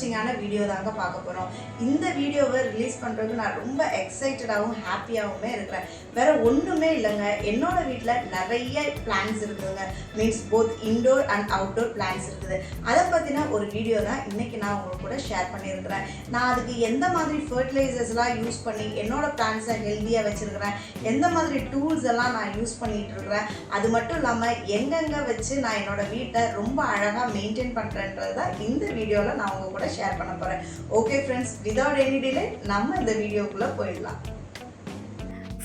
இன்ட்ரெஸ்டிங்கான வீடியோ தாங்க பார்க்க போகிறோம் இந்த வீடியோவை ரிலீஸ் பண்ணுறதுக்கு நான் ரொம்ப எக்ஸைட்டடாகவும் ஹாப்பியாகவுமே இருக்கிறேன். வேற ஒன்றுமே இல்லைங்க. என்னோட வீட்டில் நிறைய பிளான்ஸ் இருக்குதுங்க means both indoor and outdoor plants இருக்குது. அதை பற்றின ஒரு வீடியோ தான் இன்றைக்கி நான் உங்களுக்கு கூட ஷேர் பண்ணியிருக்கிறேன். நான் அதுக்கு எந்த மாதிரி ஃபர்டிலைசர்ஸ்லாம் யூஸ் பண்ணி என்னோட பிளான்ஸை ஹெல்த்தியாக வச்சுருக்கிறேன். எந்த மாதிரி டூல்ஸ் எல்லாம் நான் யூஸ் பண்ணிகிட்டு இருக்கிறேன். அது மட்டும் இல்லாமல் எங்கெங்கே வச்சு நான் என்னோட வீட்டை ரொம்ப அழகாக மெயின்டைன் பண்ணுறேன்றது தான் இந்த வீடியோவில் நான் உங்கள் கூட ஷேர் பண்ண போகிறேன் okay friends without any delay நம்ம இந்த வீடியோக்குள்ளே போயிடலாம்.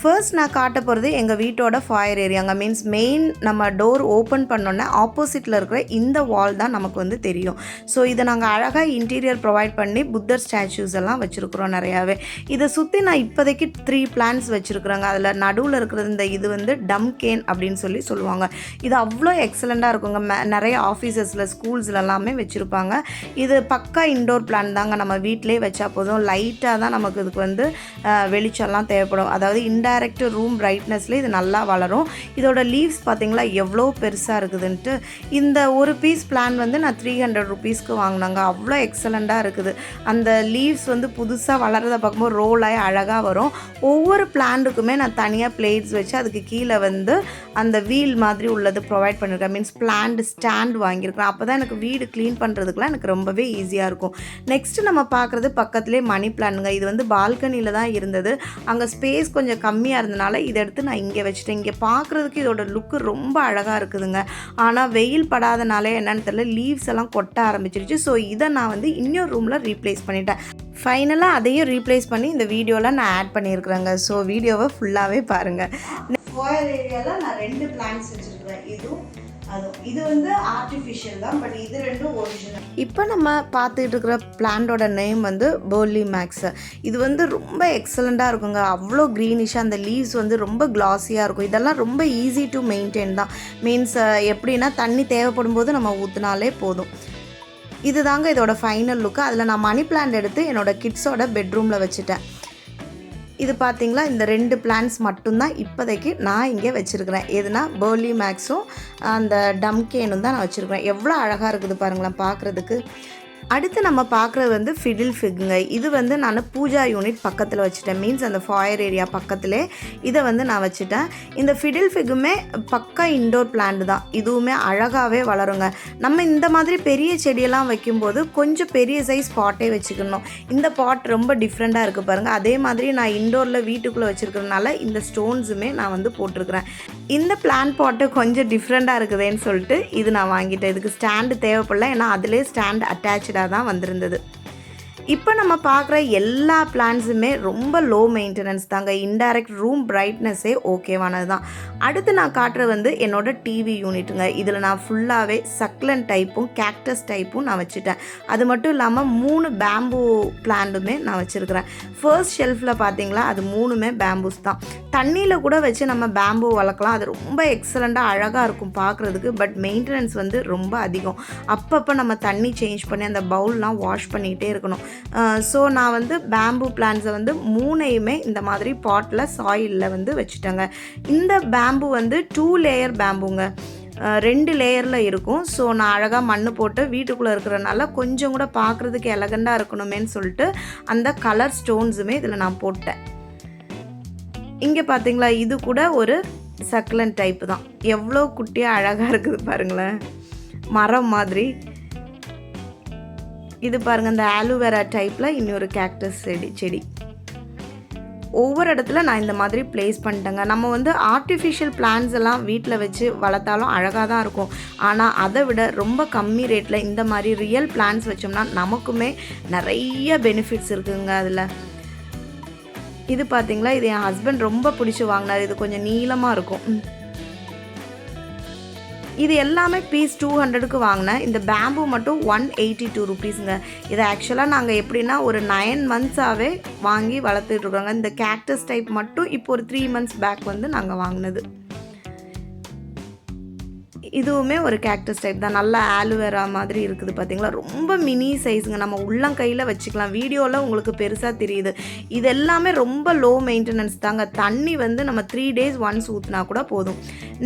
ஃபர்ஸ்ட் நான் காட்ட போகிறது எங்கள் வீட்டோட ஃபயர் ஏரியாங்க மீன்ஸ் மெயின் நம்ம டோர் ஓப்பன் பண்ணோன்னே ஆப்போசிட்டில் இருக்கிற இந்த வால் தான் நமக்கு வந்து தெரியும். ஸோ இதை நாங்கள் அழகாக இன்டீரியர் ப்ரொவைட் பண்ணி புத்தர் ஸ்டாச்சூஸ் எல்லாம் வச்சுருக்குறோம் நிறையாவே. இதை சுற்றி நான் இப்போதைக்கு த்ரீ பிளான்ஸ் வச்சுருக்குறேங்க. அதில் நடுவில் இருக்கிற இந்த இது வந்து டம் கேன் அப்படின்னு சொல்லி சொல்லுவாங்க. இது அவ்வளோ எக்ஸலண்ட்டாக இருக்குங்க. மே நிறைய ஆஃபீஸஸில் ஸ்கூல்ஸில் எல்லாமே வச்சுருப்பாங்க. இது பக்கா இன்டோர் பிளான் தாங்க நம்ம வீட்டிலே வச்சா போதும். லைட்டாக தான் நமக்கு இதுக்கு வந்து அஹ், வெளிச்சம்லாம் தேவைப்படும். அதாவது இன்டைரக்ட் ரூம் பிரைட்னஸில் இது நல்லா வளரும். இதோட லீவ்ஸ் பார்த்திங்களா எவ்வளோ பெருசாக இருக்குதுன்ட்டு. இந்த ஒரு பீஸ் பிளான் வந்து நான் த்ரீ ஹண்ட்ரட் ருபீஸ்க்கு வாங்கினாங்க. அவ்வளோ எக்ஸலண்ட்டாக இருக்குது. அந்த லீவ்ஸ் வந்து புதுசாக வளர்றதை பார்க்கும்போது ரோல் ஆகி அழகாக வரும். ஒவ்வொரு பிளான்ட்டுக்குமே நான் தனியாக பிளேட்ஸ் வச்சு அதுக்கு கீழே வந்து அந்த வீல் மாதிரி உள்ளது ப்ரொவைட் பண்ணியிருக்கேன் மீன்ஸ் பிளான்டு ஸ்டாண்ட் வாங்கியிருக்கிறேன். அப்போ தான் எனக்கு வீடு க்ளீன் பண்ணுறதுக்குலாம் எனக்கு ரொம்பவே ஈஸியாக இருக்கும். நெக்ஸ்ட்டு நம்ம பார்க்குறது பக்கத்துலேயே மணி பிளான்ங்க இது வந்து பால்கனியில் தான் இருந்தது. அங்கே ஸ்பேஸ் கொஞ்சம் கம்மியாக இருந்தனால இதை எடுத்து நான் இங்கே வச்சுட்டேன். இங்கே பார்க்குறதுக்கு இதோட லுக்கு ரொம்ப அழகாக இருக்குதுங்க. ஆனால் வெயில் படாதனாலே என்னென்னு தெரியல லீவ்ஸ் எல்லாம் கொட்ட ஆரம்பிச்சிருச்சு. ஸோ இதை நான் வந்து இன்னொரு ரூமில் ரீப்ளேஸ் பண்ணிட்டேன். ஃபைனலாக அதையும் ரீப்ளேஸ் பண்ணி இந்த வீடியோலாம் நான் ஆட் பண்ணியிருக்கிறேங்க. ஸோ வீடியோவை ஃபுல்லாகவே பாருங்கள் ஃபோயர் ஏரியாவில் நான் ரெண்டு பிளான்ஸ் வச்சுருக்கிறேன். இதுவும் இது வந்து ஆர்டிஃபிஷியல் தான் பட் இது ரெண்டும் ஒரிஜினல் இப்போ நம்ம பார்த்துட்டு இருக்கிற பிளான்டோட நேம் வந்து போர்லி மேக்ஸ் இது வந்து ரொம்ப எக்ஸலண்ட்டாக இருக்குங்க. அவ்வளோ க்ரீனிஷாக அந்த லீவ்ஸ் வந்து ரொம்ப க்ளாஸியாக இருக்கும். இதெல்லாம் ரொம்ப ஈஸி டு மெயின்டைன் தான். மீன்ஸ் எப்படின்னா தண்ணி தேவைப்படும் போது நம்ம ஊற்றினாலே போதும். இதுதாங்க இதோட ஃபைனல் லுக்கு அதில் நான் மணி பிளான்ட் எடுத்து என்னோட கிட்ஸோட பெட்ரூமில் வச்சுட்டேன். இது பார்த்தீங்களா இந்த ரெண்டு பிளான்ஸ் மட்டும்தான் இப்போதைக்கு நான் இங்கே வச்சுருக்கிறேன். எதுனா பேர்லி மேக்ஸும் அந்த டம்கேனும் தான் நான் வச்சுருக்கிறேன். எவ்வளோ அழகாக இருக்குது பாருங்களேன் பார்க்குறதுக்கு. அடுத்து நம்ம பார்க்குறது வந்து ஃபிடில் ஃபிக்குங்க இது வந்து நான் பூஜா யூனிட் பக்கத்தில் வச்சுட்டேன். மீன்ஸ் அந்த ஃபாயர் ஏரியா பக்கத்தில் இதை வந்து நான் வச்சுட்டேன். இந்த ஃபிடில் ஃபிக்குமே பக்கா இண்டோர் பிளான்ட் தான். இதுவுமே அழகாகவே வளருங்க. நம்ம இந்த மாதிரி பெரிய செடியெல்லாம் வைக்கும்போது கொஞ்சம் பெரிய சைஸ் பாட்டே வச்சுக்கணும். இந்த பாட் ரொம்ப டிஃப்ரெண்ட்டாக இருக்குது பாருங்கள் அதே மாதிரி நான் இண்டோரில் வீட்டுக்குள்ளே வச்சுருக்கிறதுனால இந்த ஸ்டோன்ஸுமே நான் வந்து போட்டிருக்கிறேன். இந்த பிளான் பாட்டு கொஞ்சம் டிஃப்ரெண்ட்டாக இருக்குதுன்னு சொல்லிட்டு இது நான் வாங்கிட்டேன். இதுக்கு ஸ்டாண்டு தேவைப்படல. ஏன்னா அதிலே ஸ்டாண்ட் அட்டாச்சாக தான் வந்திருந்தது. இப்போ நம்ம பார்க்குற எல்லா பிளான்ஸுமே ரொம்ப லோ மெயின்டெனன்ஸ் தாங்க. இன்டைரக்ட் ரூம் பிரைட்னஸே ஓகேவானது தான் அடுத்து நான் காட்டுறது வந்து என்னோட டிவி யூனிட்டுங்க இதில் நான் ஃபுல்லாகவே சக்லன் டைப்பும் கேக்டஸ் டைப்பும் நான் வச்சுட்டேன். அது மட்டும் இல்லாமல் மூணு பேம்பூ பிளான்ட்டுமே நான் வச்சுருக்கிறேன். ஃபர்ஸ்ட் ஷெல்ஃபில் பார்த்தீங்களா அது மூணுமே பேம்பூஸ் தான். தண்ணியில் கூட வச்சு நம்ம பேம்பூ வளர்க்கலாம். அது ரொம்ப எக்ஸலண்ட்டாக அழகாக இருக்கும் பார்க்குறதுக்கு பட் மெயின்டெனன்ஸ் வந்து ரொம்ப அதிகம். அப்பப்போ நம்ம தண்ணி சேஞ்ச் பண்ணி அந்த பவுல்லாம் வாஷ் பண்ணிக்கிட்டே இருக்கணும். ஸோ நான் வந்து பேம்பூ பிளான்ஸை வந்து மூணையுமே இந்த மாதிரி பாட்டில் சாயிலில் வந்து வச்சுட்டேங்க. இந்த பேம்பு வந்து டூ லேயர் பேம்புங்க ரெண்டு லேயரில் இருக்கும். ஸோ நான் அழகாக மண் போட்டு வீட்டுக்குள்ளே இருக்கிறனால கொஞ்சம் கூட பார்க்குறதுக்கு எலகண்டாக இருக்கணுமேன்னு சொல்லிட்டு அந்த கலர் ஸ்டோன்ஸுமே இதில் நான் போட்டேன். இங்கே பார்த்தீங்களா இது கூட ஒரு சக்லன் டைப் தான். எவ்வளோ குட்டியாக அழகாக இருக்குது பாருங்களேன். மரம் மாதிரி. இது பாருங்கள் இந்த ஆலோவேரா டைப்பில் இன்னொரு கேக்டஸ் செடி செடி. ஒவ்வொரு இடத்துல நான் இந்த மாதிரி ப்ளேஸ் பண்ணிட்டேங்க. நம்ம வந்து ஆர்டிஃபிஷியல் பிளான்ஸ் எல்லாம் வீட்டில் வச்சு வளர்த்தாலும் அழகாக தான் இருக்கும். ஆனால் அதை விட ரொம்ப கம்மி ரேட்டில் இந்த மாதிரி ரியல் பிளான்ஸ் வச்சோம்னா நமக்குமே நிறைய பெனிஃபிட்ஸ் இருக்குங்க அதில். இது பார்த்தீங்களா இது என் ஹஸ்பண்ட் ரொம்ப பிடிச்சி வாங்கினார். இது கொஞ்சம் நீளமாக இருக்கும். இது எல்லாமே பீஸ் டூ ஹண்ட்ரடுக்கு வாங்கினேன் இந்த பேம்பு மட்டும் ஒன் எயிட்டி டூ ருபீஸுங்க இதை ஆக்சுவலாக நாங்கள் எப்படின்னா ஒரு நைன் மந்த்ஸாகவே வாங்கி வளர்த்துட்ருக்கோங்க இந்த கேக்டஸ் டைப் மட்டும் இப்போ ஒரு த்ரீ மந்த்ஸ் பேக் வந்து நாங்கள் வாங்கினது. இதுவுமே ஒரு கேக்டஸ் டைப் தான். நல்லா ஆலுவேரா மாதிரி இருக்குது பார்த்தீங்களா ரொம்ப மினி சைஸுங்க நம்ம உள்ளங்கையில் வச்சுக்கலாம். வீடியோவில் உங்களுக்கு பெருசாக தெரியுது. இது எல்லாமே ரொம்ப லோ மெயின்டெனன்ஸ் தாங்க. தண்ணி வந்து நம்ம த்ரீ டேஸ் ஒன்ஸ் ஊற்றினா கூட போதும்.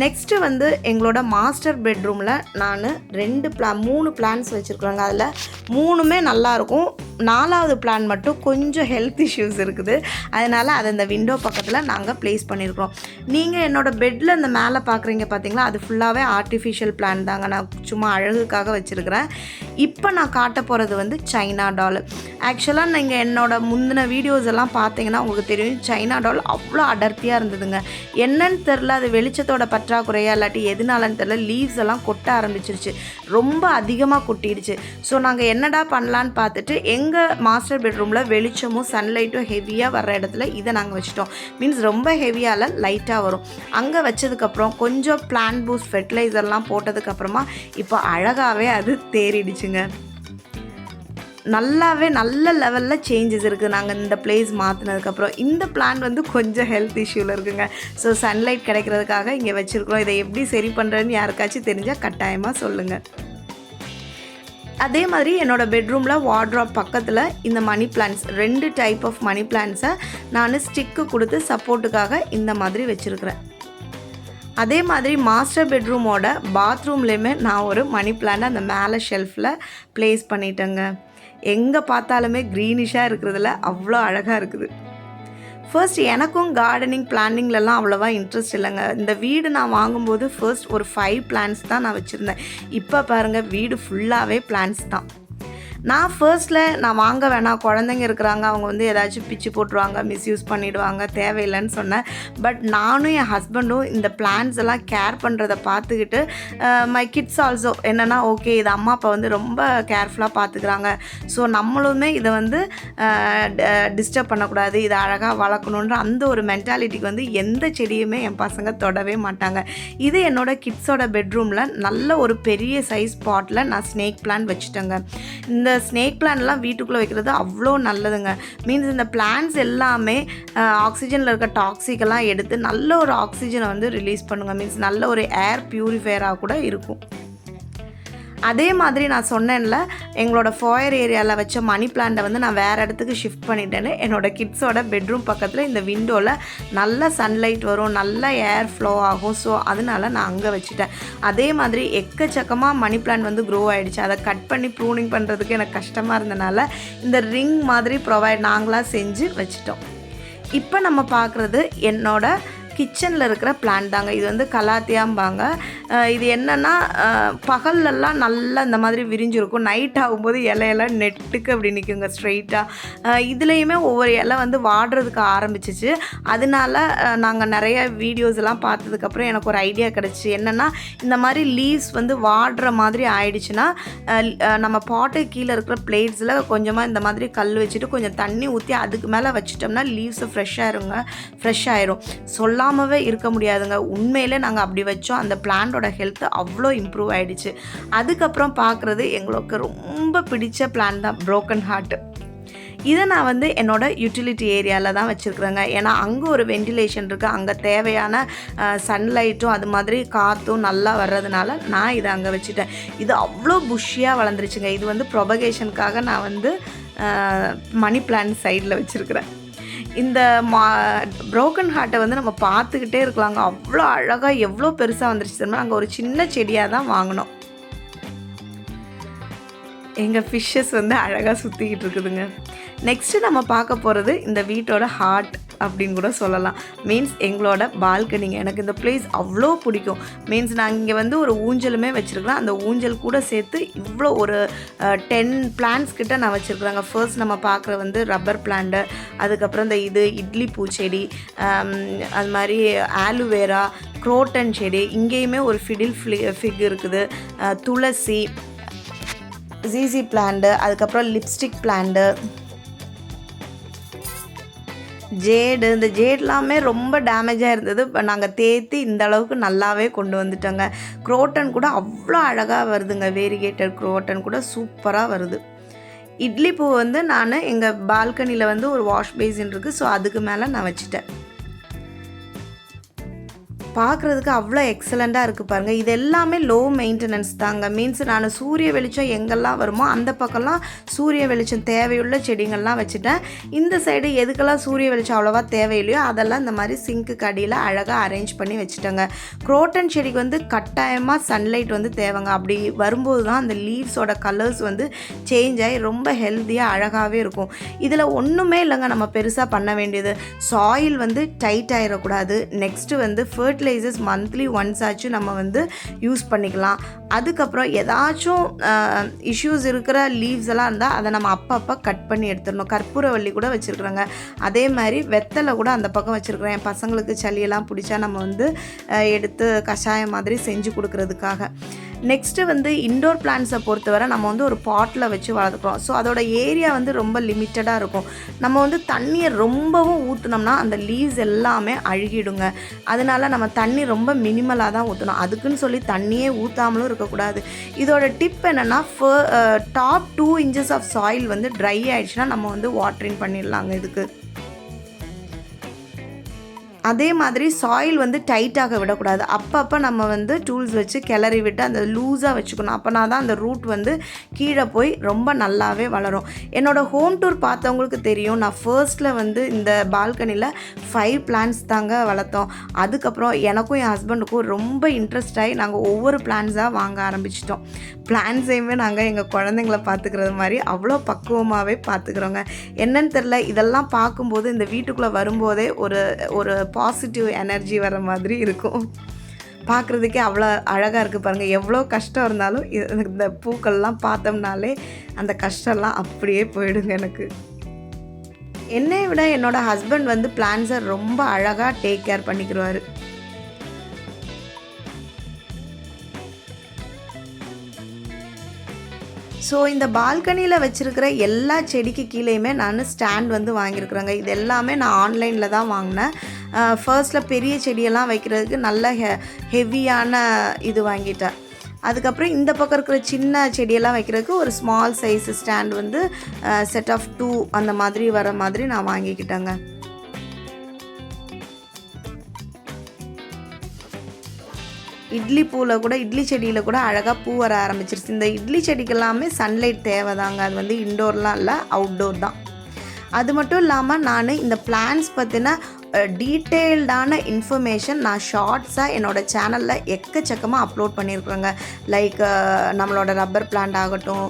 நெக்ஸ்ட்டு வந்து எங்களோட மாஸ்டர் பெட்ரூமில் நான் ரெண்டு பிளா மூணு பிளான்ஸ் வச்சுருக்குறேங்க அதில் மூணுமே நல்லாயிருக்கும் நாலாவது பிளான் மட்டும் கொஞ்சம் ஹெல்த் இஷ்யூஸ் இருக்குது. அதனால் அதை இந்த விண்டோ பக்கத்தில் நாங்கள் ப்ளேஸ் பண்ணியிருக்கிறோம் நீங்கள் என்னோடய பெட்டில் இந்த மேலே பார்க்குறீங்க பார்த்தீங்களா அது ஃபுல்லாகவே ஆர்டிஃபிஷியல் பிளான் தாங்க நான் சும்மா அழகுக்காக வச்சுருக்கிறேன். இப்போ நான் காட்ட போகிறது வந்து சைனா டால். ஆக்சுவலாக நீங்கள் என்னோடய முந்தின வீடியோஸ் எல்லாம் பார்த்தீங்கன்னா உங்களுக்கு தெரியும் சைனா டால் அவ்வளோ அடர்த்தியாக இருந்ததுங்க. என்னன்னு தெரில அது வெளிச்சத்தோட பற்றாக்குறையா இல்லாட்டி எதுனாலன்னு தெரில லீவ்ஸ் எல்லாம் கொட்ட ஆரம்பிச்சிருச்சு. ரொம்ப அதிகமாக கொட்டிடுச்சு. ஸோ நாங்கள் என்னடா பண்ணலான்னு பார்த்துட்டு எங்கள் மாஸ்டர் பெட்ரூமில் வெளிச்சமும் சன்லைட்டும் ஹெவியாக வர்ற இடத்துல இதை நாங்கள் வச்சுட்டோம். மீன்ஸ் ரொம்ப ஹெவியால் லைட்டாக வரும். அங்கே வச்சதுக்கப்புறம் கொஞ்சம் பிளான் பூஸ்ட் ஃபெர்டிலைசர்லாம் போட்டதுக்கப்புறமா இப்போ அழகாகவே அது தேறிடுச்சுங்க. நல்லாவே நல்ல லெவலில் சேஞ்சஸ் இருக்குது நாங்கள் இந்த பிளேஸ் மாற்றினதுக்கப்புறம் இந்த பிளான் வந்து கொஞ்சம் ஹெல்த் இஷ்யூவில் இருக்குங்க. ஸோ சன்லைட் கிடைக்கிறதுக்காக இங்கே வச்சுருக்குறோம். இதை எப்படி சரி பண்ணுறேன்னு யாருக்காச்சும் தெரிஞ்சால் கட்டாயமாக சொல்லுங்கள் அதே மாதிரி என்னோடய பெட்ரூமில் வார்ட்ராப் பக்கத்தில் இந்த மணி பிளான்ஸ் ரெண்டு டைப் ஆஃப் மணி பிளான்ஸை நான் ஸ்டிக்கு கொடுத்து சப்போர்ட்டுக்காக இந்த மாதிரி வச்சுருக்கிறேன். அதே மாதிரி மாஸ்டர் பெட்ரூமோட பாத்ரூம்லேயுமே நான் ஒரு மணி பிளான்ட் அந்த மேலே ஷெல்ஃபில் ப்ளேஸ் பண்ணிட்டேங்க. எங்கே பார்த்தாலுமே க்ரீனிஷாக இருக்கிறதுல அவ்வளோ அழகாக இருக்குது. ஃபர்ஸ்ட் எனக்கும் கார்டனிங் பிளானிங்லலாம் அவ்வளோவா இன்ட்ரெஸ்ட் இல்லைங்க. இந்த வீடு நான் வாங்கும்போது ஃபர்ஸ்ட் ஒரு ஃபைவ் பிளான்ஸ் தான் நான் வச்சுருந்தேன். இப்போ பாருங்கள் வீடு ஃபுல்லாகவே பிளான்ஸ் தான். நான் ஃபர்ஸ்ட்டில் நான் வாங்க வேணாம். குழந்தைங்க இருக்கிறாங்க அவங்க வந்து ஏதாச்சும் பிச்சு போட்டுருவாங்க மிஸ்யூஸ் பண்ணிவிடுவாங்க தேவையில்லைன்னு சொன்னேன். பட் நானும் என் ஹஸ்பண்டும் இந்த பிளான்ஸ் எல்லாம் கேர் பண்ணுறத பார்த்துக்கிட்டு மை கிட்ஸ் ஆல்சோ என்னென்னா ஓகே இது அம்மா அப்பா வந்து ரொம்ப கேர்ஃபுல்லாக பார்த்துக்கிறாங்க. ஸோ நம்மளுமே இதை வந்து டிஸ்டர்ப் பண்ணக்கூடாது. இதை அழகாக வளர்க்கணுன்ற அந்த ஒரு மென்டாலிட்டிக்கு வந்து எந்த செடியுமே என் பசங்க தொடவே மாட்டாங்க. இது என்னோடய கிட்ஸோட பெட்ரூமில் நல்ல ஒரு பெரிய சைஸ் பாட்டில் நான் ஸ்னேக் பிளான் வச்சுட்டேங்க. இந்த ஸ்னேக் பிளான்லாம் வீட்டுக்குள்ளே வைக்கிறது அவ்வளோ நல்லதுங்க. மீன்ஸ் இந்த பிளான்ஸ் எல்லாமே ஆக்சிஜனில் இருக்க டாக்ஸிக்கெல்லாம் எடுத்து நல்ல ஒரு ஆக்சிஜனை வந்து ரிலீஸ் பண்ணுங்க. மீன்ஸ் நல்ல ஒரு ஏர் பியூரிஃபையராக கூட இருக்கும். அதே மாதிரி நான் சொன்னேன்ல எங்களோட ஃபாயர் ஏரியாவில் வச்ச மணி பிளான்ட்டை வந்து நான் வேறு இடத்துக்கு ஷிஃப்ட் பண்ணிட்டேன்னு. என்னோடய கிட்ஸோட பெட்ரூம் பக்கத்தில் இந்த விண்டோவில் நல்ல சன்லைட் வரும் நல்ல ஏர் ஃப்ளோ ஆகும். ஸோ அதனால நான் அங்கே வச்சுட்டேன். அதே மாதிரி எக்கச்சக்கமாக மணி பிளான்ட் வந்து க்ரோ ஆகிடுச்சு அதை கட் பண்ணி ப்ரூனிங் பண்ணுறதுக்கு எனக்கு கஷ்டமாக இருந்தனால இந்த ரிங் மாதிரி ப்ரொவைட் நாங்களாக செஞ்சு வச்சுட்டோம். இப்போ நம்ம பார்க்குறது என்னோட கிச்சனில் இருக்கிற பிளான் தாங்க. இது வந்து கலாத்தியாம்பாங்க. இது என்னென்னா பகல்லலாம் நல்லா இந்த மாதிரி விரிஞ்சிருக்கும். நைட் ஆகும்போது இலையெல்லாம் நெட்டுக்கு அப்படி நிற்குங்க ஸ்ட்ரைட்டாக இதுலேயுமே ஒவ்வொரு இலை வந்து வாடுறதுக்கு ஆரம்பிச்சிச்சு. அதனால நாங்கள் நிறைய வீடியோஸ் எல்லாம் பார்த்ததுக்கப்புறம் எனக்கு ஒரு ஐடியா கிடச்சி. என்னென்னா இந்த மாதிரி லீவ்ஸ் வந்து வாடுற மாதிரி ஆயிடுச்சுன்னா நம்ம பாட்டு கீழே இருக்கிற பிளேட்ஸில் கொஞ்சமாக இந்த மாதிரி கல் வச்சுட்டு கொஞ்சம் தண்ணி ஊற்றி அதுக்கு மேலே வச்சிட்டோம்னா லீவ்ஸு ஃப்ரெஷ்ஷாக ஆயிருங்க ஃப்ரெஷ் ஆயிரும். சொல்லாமவே இருக்க முடியாதுங்க. உண்மையிலே நாங்கள் அப்படி வச்சோம். அந்த பிளான்டோட ஹெல்த் அவ்வளோ இம்ப்ரூவ் ஆகிடுச்சு அதுக்கப்புறம் பார்க்குறது எங்களுக்கு ரொம்ப பிடிச்ச பிளான் தான் ப்ரோக்கன் ஹார்ட் இதை நான் வந்து என்னோடய யூட்டிலிட்டி ஏரியாவில் தான் வச்சுருக்குறேங்க. ஏன்னா அங்கே ஒரு வென்டிலேஷன் இருக்குது அங்கே தேவையான சன்லைட்டும் அது மாதிரி காற்றும் நல்லா வர்றதுனால நான் இதை அங்கே வச்சுட்டேன். இது அவ்வளோ புஷ்ஷியாக வளர்ந்துருச்சுங்க. இது வந்து ப்ரொபகேஷனுக்காக நான் வந்து மணி பிளான் சைடில் வச்சுருக்குறேன். இந்த மா ப்ரோக்கன் ஹார்ட்டை வந்து நம்ம பார்த்துக்கிட்டே இருக்கலாங்க. அவ்வளோ அழகாக எவ்வளோ பெருசாக வந்துருச்சு தெரியுமா? நாங்கள் ஒரு சின்ன செடியாக தான் வாங்கினோம். எங்கள் ஃபிஷ்ஷஸ் வந்து அழகாக சுற்றிக்கிட்டு இருக்குதுங்க. நெக்ஸ்ட்டு நம்ம பார்க்க போகிறது இந்த வீட்டோட ஹார்ட் அப்படின்னு கூட சொல்லலாம். மீன்ஸ் எங்களோட பால்கனிங்க எனக்கு இந்த பிளேஸ் அவ்வளோ பிடிக்கும். மீன்ஸ் நாங்கள் இங்கே வந்து ஒரு ஊஞ்சலுமே வச்சுருக்கலாம். அந்த ஊஞ்சல் கூட சேர்த்து இவ்வளோ ஒரு டென் பிளான்ஸ் கிட்ட நான் வச்சுருக்குறாங்க ஃபர்ஸ்ட் நம்ம பார்க்குற வந்து ரப்பர் பிளான்ட்டு அதுக்கப்புறம் இந்த இது இட்லி பூச்செடி அது மாதிரி ஆலுவேரா குரோட்டன் செடி இங்கேயுமே ஒரு ஃபிடில் ஃப்ளி ஃபிக் இருக்குது. துளசி ஜிசி பிளான்ட்டு அதுக்கப்புறம் லிப்ஸ்டிக் பிளான்ட்டு ஜேடு இந்த ஜேட்லாமே ரொம்ப டேமேஜாக இருந்தது. இப்போ நாங்கள் தேத்தி இந்த அளவுக்கு நல்லாவே கொண்டு வந்துட்டோங்க. குரோட்டன் கூட அவ்வளோ அழகாக வருதுங்க. வேரிகேட்டட் குரோட்டன் கூட சூப்பராக வருது. இட்லி பூ வந்து நான் எங்கள் பால்கனியில் வந்து ஒரு வாஷ் பேசின் இருக்குது ஸோ அதுக்கு மேலே நான் வச்சுட்டேன். பார்க்குறதுக்கு அவ்வளோ எக்ஸலண்ட்டாக இருக்குது பாருங்கள் இது எல்லாமே லோ மெயின்டெனன்ஸ் தாங்க. மீன்ஸ் நான் சூரிய வெளிச்சம் எங்கெல்லாம் வருமோ அந்த பக்கம்லாம் சூரிய வெளிச்சம் தேவையுள்ள செடிங்கள்லாம் வச்சுட்டேன். இந்த சைடு எதுக்கெல்லாம் சூரிய வெளிச்சம் அவ்வளோவா தேவையில்லையோ அதெல்லாம் இந்த மாதிரி சிங்க்கு அடியில் அழகாக அரேஞ்ச் பண்ணி வச்சுட்டேங்க. குரோட்டன் செடிக்கு வந்து கட்டாயமாக சன்லைட் வந்து தேவைங்க. அப்படி வரும்போது தான் அந்த லீவ்ஸோட கலர்ஸ் வந்து சேஞ்ச் ஆகி ரொம்ப ஹெல்த்தியாக அழகாகவே இருக்கும். இதில் ஒன்றுமே இல்லைங்க. நம்ம பெருசாக பண்ண வேண்டியது. சாயில் வந்து டைட் ஆகிடக்கூடாது நெக்ஸ்ட்டு வந்து ஃபர்ட் ஃபர்டிலைசர்ஸ் மந்த்லி ஒன்ஸ் ஆச்சும் நம்ம வந்து யூஸ் பண்ணிக்கலாம். அதுக்கப்புறம் ஏதாச்சும் இஷ்யூஸ் இருக்கிற லீவ்ஸ் எல்லாம் இருந்தால் அதை நம்ம அப்பப்போ கட் பண்ணி எடுத்துடணும். கற்பூரவள்ளி கூட வச்சுருக்குறோங்க. அதே மாதிரி வெத்தலை கூட அந்த பக்கம் வச்சுருக்குறேன். என் பசங்களுக்கு சளியெல்லாம் பிடிச்சா நம்ம வந்து எடுத்து கஷாயம் மாதிரி செஞ்சு கொடுக்குறதுக்காக. நெக்ஸ்ட்டு வந்து இண்டோர் பிளான்ஸை பொறுத்தவரை நம்ம வந்து ஒரு பாட்டில் வச்சு வளர்க்குறோம் ஸோ அதோட ஏரியா வந்து ரொம்ப லிமிட்டடாக இருக்கும். நம்ம வந்து தண்ணியை ரொம்பவும் ஊற்றுனோம்னா அந்த லீவ்ஸ் எல்லாமே அழுகிடுங்க. அதனால நம்ம தண்ணி ரொம்ப மினிமலாக தான் ஊற்றணும் அதுக்குன்னு சொல்லி தண்ணியே ஊற்றாமலும் இருக்கக்கூடாது. இதோட டிப் என்னென்னா top two inches of soil வந்து ட்ரை ஆயிடுச்சுன்னா நம்ம வந்து வாட்ரிங் பண்ணிடலாங்க இதுக்கு. அதே மாதிரி சாயில் வந்து டைட்டாக விடக்கூடாது. அப்பப்போ நம்ம வந்து டூல்ஸ் வச்சு கிளறி விட்டு அந்த லூஸாக வச்சுக்கணும். அப்போனா தான் அந்த ரூட் வந்து கீழே போய் ரொம்ப நல்லாவே வளரும். என்னோடய ஹோம் டூர் பார்த்தவங்களுக்கு தெரியும். நான் ஃபர்ஸ்ட்டில் வந்து இந்த பால்கனியில் ஃபைவ் பிளான்ஸ் தாங்க வளர்த்தோம். அதுக்கப்புறம் எனக்கும் என் ஹஸ்பண்டுக்கும் ரொம்ப இன்ட்ரெஸ்ட் ஆகி நாங்கள் ஒவ்வொரு பிளான்ஸாக வாங்க ஆரம்பிச்சிட்டோம். பிளான்ஸையுமே நாங்கள் எங்கள் குழந்தைங்கள பார்த்துக்கிறது மாதிரி அவ்வளோ பக்குவமாகவே பார்த்துக்குறோங்க. என்னன்னு தெரில இதெல்லாம் பார்க்கும்போது இந்த வீட்டுக்குள்ளே வரும்போதே ஒரு ஒரு பாசிட்டிவ் எனர்ஜி வர மாதிரி இருக்கும். பார்க்குறதுக்கே அவ்வளோ அழகாக இருக்குது பாருங்கள் எவ்வளோ கஷ்டம் இருந்தாலும் இந்த பூக்கள்லாம் பார்த்தோம்னாலே அந்த கஷ்டம்லாம் அப்படியே போயிடுங்க எனக்கு. என்னை விட என்னோடய ஹஸ்பண்ட் வந்து பிளான்ஸை ரொம்ப அழகாக டேக் கேர் பண்ணிக்கிடுவார் ஸோ இந்த பால்கனியில் வச்சுருக்கிற எல்லா செடிக்கு கீழேயுமே நான் ஸ்டாண்ட் வந்து வாங்கியிருக்கிறேங்க. இது எல்லாமே நான் ஆன்லைனில் தான் வாங்கினேன். ஃபர்ஸ்ட்டில் பெரிய செடியெல்லாம் வைக்கிறதுக்கு நல்ல ஹெ ஹெவியான இது வாங்கிட்டேன் அதுக்கப்புறம் இந்த பக்கம் இருக்கிற சின்ன செடியெல்லாம் வைக்கிறதுக்கு ஒரு ஸ்மால் சைஸ் ஸ்டாண்ட் வந்து செட் ஆஃப் டூ அந்த மாதிரி வர மாதிரி நான் வாங்கிக்கிட்டேங்க. இட்லி பூவில் கூட இட்லி செடியில் கூட அழகாக பூ வர ஆரம்பிச்சிருச்சு. இந்த இட்லி செடிக்கெல்லாமே சன்லைட் சன்லைட் தேவைதாங்க. அது வந்து இன்டோர்லாம் இல்லை அவுட்டோர் தான். அது மட்டும் இல்லாமல் நான் இந்த பிளான்ஸ் பற்றின டீட்டெயில்டான இன்ஃபர்மேஷன் நான் ஷார்ட்ஸாக என்னோடய சேனலில் எக்கச்சக்கமாக அப்லோட் பண்ணியிருக்கிறேங்க. லைக் நம்மளோட ரப்பர் பிளான்ட் ஆகட்டும்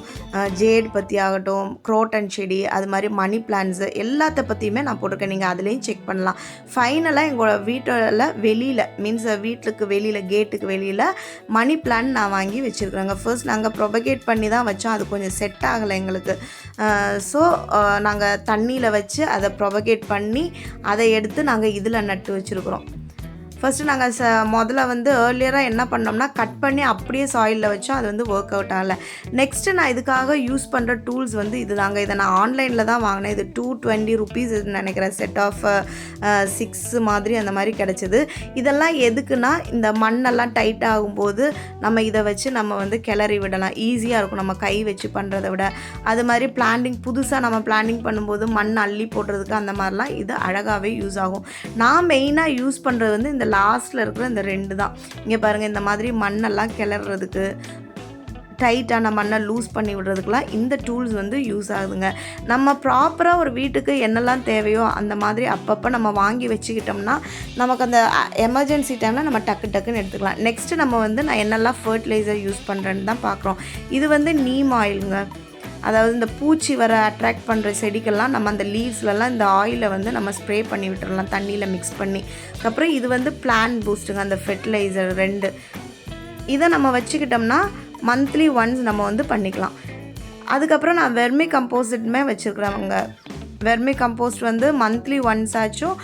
ஜேட் பற்றி ஆகட்டும் குரோட்டன் செடி அது மாதிரி மணி பிளான்ஸு எல்லாத்த பற்றியுமே நான் போட்டிருக்கேன். நீங்கள் அதுலேயும் செக் பண்ணலாம். ஃபைனலாக எங்களோட வீட்டில் வெளியில் மீன்ஸ் வீட்டுக்கு வெளியில் கேட்டுக்கு வெளியில் மணி பிளான் நான் வாங்கி வச்சுருக்குறேங்க. ஃபர்ஸ்ட் நாங்கள் ப்ரொபகேட் பண்ணி தான் வச்சோம். அது கொஞ்சம் செட் ஆகலை எங்களுக்கு. ஸோ நாங்கள் தண்ணியில் வச்சு அதை ப்ரொபகேட் பண்ணி அதை எடுத்து நாங்கள் இதில் நட்டு வச்சுருக்குறோம். ஃபஸ்ட்டு நாங்கள் ச முதல்ல வந்து ஏர்லியராக என்ன பண்ணோம்னா கட் பண்ணி அப்படியே சாயிலில் வச்சோம். அது வந்து ஒர்க் அவுட் ஆகலை. நெக்ஸ்ட்டு நான் இதுக்காக யூஸ் பண்ணுற டூல்ஸ் வந்து இது தாங்க. இதை நான் ஆன்லைனில் தான் வாங்கினேன். இது டூ டுவெண்ட்டி ருபீஸ் நினைக்கிறேன். செட் ஆஃப் சிக்ஸ் மாதிரி அந்த மாதிரி கிடச்சிது. இதெல்லாம் எதுக்குன்னா இந்த மண்ணெல்லாம் டைட் ஆகும்போது நம்ம இதை வச்சு நம்ம வந்து கிளறி விடலாம். ஈஸியாக இருக்கும். நம்ம கை வச்சு பண்ணுறத விட. அது மாதிரி பிளான்டிங் புதுசாக நம்ம பிளான்டிங் பண்ணும்போது மண் அள்ளி போடுறதுக்கு அந்த மாதிரிலாம் இது அழகாகவே யூஸ் ஆகும். நான் மெயினாக யூஸ் பண்ணுறது வந்து இந்த லாஸ்ட்டில் இருக்கிற இந்த ரெண்டு தான். இங்கே பாருங்கள் இந்த மாதிரி மண்ணெல்லாம் கிளறதுக்கு டைட்டான மண்ணை லூஸ் பண்ணி விடுறதுக்கெலாம் இந்த டூல்ஸ் வந்து யூஸ் ஆகுதுங்க. நம்ம ப்ராப்பராக ஒரு வீட்டுக்கு என்னெல்லாம் தேவையோ அந்த மாதிரி அப்பப்போ நம்ம வாங்கி வச்சுக்கிட்டோம்னா நமக்கு அந்த எமர்ஜென்சி டைமில் நம்ம டக்கு டக்குன்னு எடுத்துக்கலாம். நெக்ஸ்ட்டு நம்ம வந்து நான் என்னெல்லாம் ஃபர்டிலைசர் யூஸ் பண்ணுறேன்னு தான் பார்க்குறோம் இது வந்து நீம் ஆயிலுங்க. அதாவது இந்த பூச்சி வர அட்ராக்ட் பண்ணுற செடிக்கெல்லாம் நம்ம அந்த லீவ்ஸ்லலாம் இந்த ஆயிலை வந்து நம்ம ஸ்ப்ரே பண்ணி விட்டுறலாம் தண்ணியில் மிக்ஸ் பண்ணி. அதுக்கப்புறம் இது வந்து பிளான் பூஸ்ட்டுங்க அந்த ஃபெர்டிலைசர் ரெண்டு. இதை நம்ம வச்சுக்கிட்டோம்னா மந்த்லி ஒன்ஸ் நம்ம வந்து பண்ணிக்கலாம். அதுக்கப்புறம் நான் வெர்மி கம்போசிட்டுமே வச்சுருக்குறவங்க வெர்மி கம்போஸ்ட் வந்து மந்த்லி ஒன்ஸ் ஆச்சும்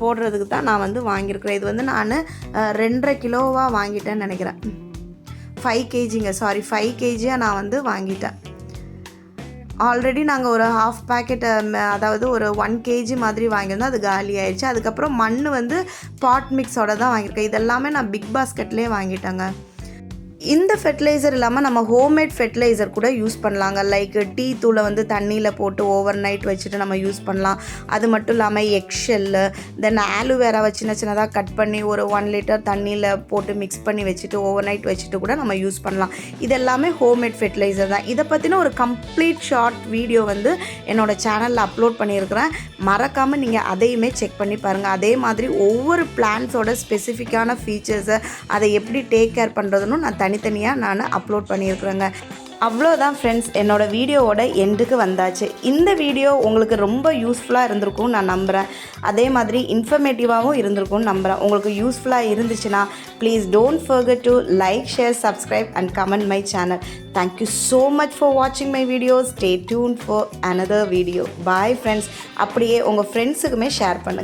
போடுறதுக்கு தான் நான் வந்து வாங்கியிருக்கிறேன். இது வந்து நான் ரெண்டரை கிலோவாக வாங்கிட்டேன்னு நினைக்கிறேன். ஃபைவ் கேஜிங்க சாரி ஃபைவ் கேஜியாக நான் வந்து வாங்கிட்டேன். ஆல்ரெடி நாங்கள் ஒரு ஹாஃப் பேக்கெட் அதாவது ஒரு ஒன் கேஜி மாதிரி வாங்கியிருந்தோம். அது காலி ஆயிடுச்சு. அதுக்கப்புறம் மண் வந்து பாட் மிக்ஸோட தான் வாங்கியிருக்கேன். இதெல்லாமே நான் பிக் பாஸ்கெட்லேயே வாங்கிட்டேங்க. இந்த ஃபெர்டிலைசர் இல்லாமல் நம்ம ஹோம்மேட் ஃபெர்டிலைசர் கூட யூஸ் பண்ணலாங்க. லைக் டீ தூளை வந்து தண்ணியில் போட்டு ஓவர் நைட் வச்சுட்டு நம்ம யூஸ் பண்ணலாம். அது மட்டும் இல்லாமல் எக்ஷெல்லு தென் ஆலுவேராவை சின்ன சின்னதாக கட் பண்ணி ஒரு ஒன் லிட்டர் தண்ணியில் போட்டு மிக்ஸ் பண்ணி வச்சுட்டு ஓவர் நைட் வச்சுட்டு கூட நம்ம யூஸ் பண்ணலாம். இது எல்லாமே ஹோம்மேட் ஃபெர்டிலைசர் தான். இதை பற்றின ஒரு கம்ப்ளீட் ஷார்ட் வீடியோ வந்து என்னோடய சேனலில் அப்லோட் பண்ணியிருக்கிறேன். மறக்காமல் நீங்கள் அதையுமே செக் பண்ணி பாருங்கள் அதே மாதிரி ஒவ்வொரு பிளான்ஸோட ஸ்பெசிஃபிக்கான ஃபீச்சர்ஸை அதை எப்படி டேக் கேர் பண்ணுறதுன்னு நான் தனித்தனியாக நான் அப்லோட் பண்ணியிருக்கிறேங்க. அவ்வளோதான் ஃப்ரெண்ட்ஸ் என்னோடய வீடியோவோட எண்டுக்கு வந்தாச்சு. இந்த வீடியோ உங்களுக்கு ரொம்ப யூஸ்ஃபுல்லாக இருந்திருக்கும் நான் நம்புகிறேன் அதே மாதிரி இன்ஃபர்மேட்டிவாகவும் இருந்திருக்கும்னு நம்புகிறேன் உங்களுக்கு யூஸ்ஃபுல்லாக இருந்துச்சுன்னா please don't forget to like share subscribe and comment my channel thank you so much for வாட்சிங் my video stay tuned for another video bye friends அப்படியே உங்கள் ஃப்ரெண்ட்ஸுக்குமே ஷேர் பண்ணுங்கள்